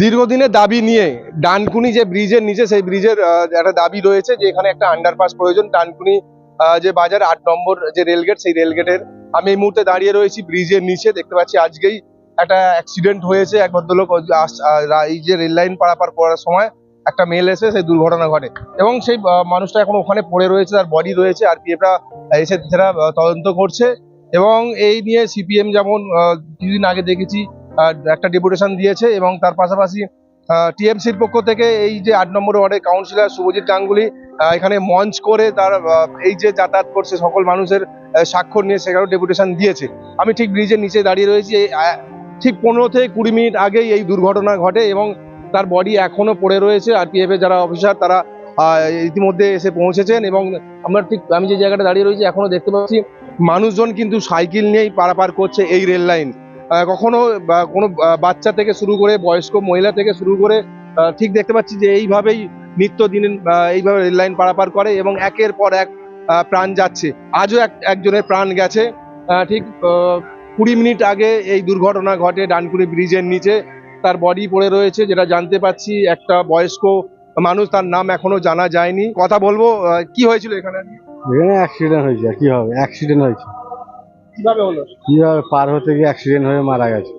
দীর্ঘদিনের দাবি নিয়ে ডানকুনি যে ব্রিজের নিচে সেই ব্রিজের একটা দাবি রয়েছে যে এখানে একটা আন্ডারপাস প্রয়োজন। ডানকুনি যে বাজার আট নম্বর যে রেলগেট সেই রেলগেটের আমি এই মুহূর্তে দাঁড়িয়ে রয়েছি ব্রিজের নিচে। দেখতে পাচ্ছি আজকেই একটা অ্যাক্সিডেন্ট হয়েছে। এক ভদ্রলোক এই যে রেল লাইন পারাপার করার সময় একটা মেল এসে সেই দুর্ঘটনা ঘটে। এবং সেই মানুষটা এখন ওখানে পড়ে রয়েছে তার বডি রয়েছে। আর পিএফরা এসে আহ, তদন্ত করছে। এবং এই নিয়ে সিপিএম যেমন কিছুদিন আগে দেখেছি একটা ডেপুটেশন দিয়েছে এবং তার পাশাপাশি টিএমসির পক্ষ থেকে এই যে আট নম্বর ওয়ার্ডের কাউন্সিলর শুভজিৎ গাঙ্গুলি এখানে মঞ্চ করে তার এই যে যাতায়াত করছে সকল মানুষের স্বাক্ষর নিয়ে সেখানেও ডেপুটেশন দিয়েছে। আমি ঠিক ব্রিজের নিচে দাঁড়িয়ে রয়েছি ঠিক পনেরো থেকে কুড়ি মিনিট আগেই এই দুর্ঘটনা ঘটে এবং তার বডি এখনও পড়ে রয়েছে। আর এর যারা অফিসার তারা ইতিমধ্যে এসে পৌঁছেছেন এবং আমরা ঠিক, আমি যে জায়গাটা দাঁড়িয়ে রয়েছি এখনও দেখতে পাচ্ছি, মানুষজন কিন্তু সাইকেল নিয়েই পারাপার করছে এই রেল লাইন। কখনো কোনো বাচ্চা থেকে শুরু করে বয়স্ক মহিলা থেকে শুরু করে ঠিক দেখতে পাচ্ছি যে এইভাবেই নিত্যদিন আহ, এইভাবে রেল লাইন পারাপার করে এবং একের পর এক প্রাণ যাচ্ছে। আজও এক একজনের প্রাণ গেছে। ঠিক কুড়ি মিনিট আগে এই দুর্ঘটনা ঘটে ডানকুড়ি ব্রিজের নিচে। তার বডি পড়ে রয়েছে যেটা জানতে পাচ্ছি একটা বয়স্ক মানুষ তার নাম এখনও জানা যায়নি। কথা বলব কি হয়েছিল এখানে? এখানে অ্যাক্সিডেন্ট হয়েছে কি হবে? অ্যাক্সিডেন্ট হয়েছে। কীভাবে হলো? কীভাবে পার হতে গিয়ে অ্যাক্সিডেন্ট হয়ে মারা গেছে।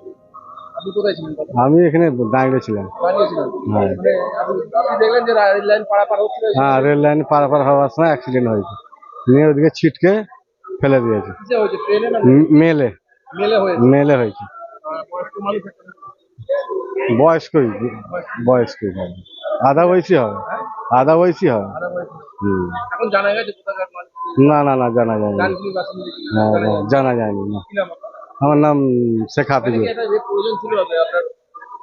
আপনি কোথায় ছিলেন? তখন? আমি এখানে দাঁড়িয়ে ছিলাম। দাঁড়িয়েছিলেন হ্যাঁ। মানে আপনি আপনি দেখলেন যে রেল লাইন পারাপার হচ্ছিল? হ্যাঁ রেল লাইন পারাপার হওয়ার সময় অ্যাক্সিডেন্ট হয়েছে। নিয়ে ওদিকে ছিটকে ফেলে দিয়েছে। কিসে হয়েছে ট্রেনে না ম- মেলে। মেলে হয়েছে? মেলে হয়েছে। আর বয়স্ক মানুষ একটা বয়স্কই বয়স্কই। হবে। আধা বয়সী হবে। আধা বয়সী হবে। হুম। এখন জানা গেছে কোথাকার না না না জানা যায়নি। না, না, জানা যায়নি না? আমার নাম শেখ মানে হাফিজুর কি এটা যে প্রয়োজন ছিল আপনার আপনার,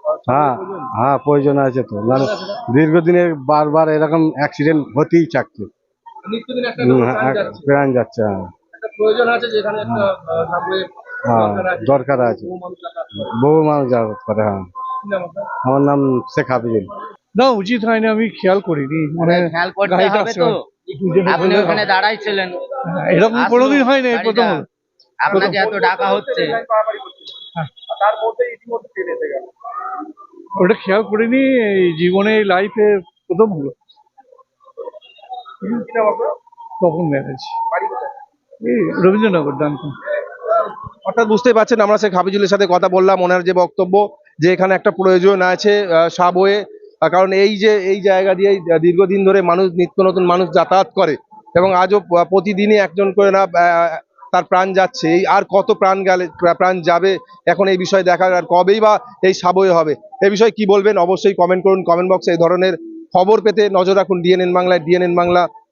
আহ, হ্যাঁ হ্যাঁ প্রয়োজন আছে তো। না দীর্ঘদিনের বারবার এরকম অ্যাক্সিডেন্ট হতেই লোক হ্যাঁ, প্রাণ যাচ্ছে। হ্যাঁ। একটা প্রয়োজন আছে যেখানে একটা আহ, সাবওয়ে হ্যাঁ, দরকার আছে। বহু মানুষ করে। হ্যাঁ? আমার নাম শেখ হাফিজুল না উচিত হয়নি আমি খেয়াল করিনি। মানে খেয়াল করতে হবে তো। আপনি ওখানে দাঁড়াইছিলেন। হ্যাঁ, এরকম কোনোদিন হয়নি প্রথম। আপনাকে এত ডাকা হচ্ছে। হ্যাঁ। আর তার মধ্যে ইতিমধ্যে ট্রেন এসে গেল ওটা খেয়াল করিনি জীবনে লাইফে প্রথম হলো। কি তখন ম্যারেজ রবীন্দ্রনগর ডানকুন। অর্থাৎ বুঝতে পারছেন আমরা শেখ হাফিজুলের সাথে কথা বললাম ওনার যে বক্তব্য যে এখানে একটা প্রয়োজন আছে সাবওয়ে কারণ এই যে, এই জায়গা দিয়ে দীর্ঘদিন ধরে মানুষ, নিত্য নতুন মানুষ যাতায়াত করে এবং আজও প্রতিদিনই একজন করে না তার প্রাণ যাচ্ছে। এই আর কত প্রাণ গেলে প্রাণ যাবে এখন এই বিষয়ে দেখা আর কবেই বা এই সাবয় হবে? এই বিষয়ে কি বলবেন? অবশ্যই কমেন্ট করুন। কমেন্ট বক্সে এই ধরনের খবর পেতে নজর রাখুন। ডিএনএন বাংলায় DNN Bangla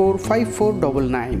Four five four double nine.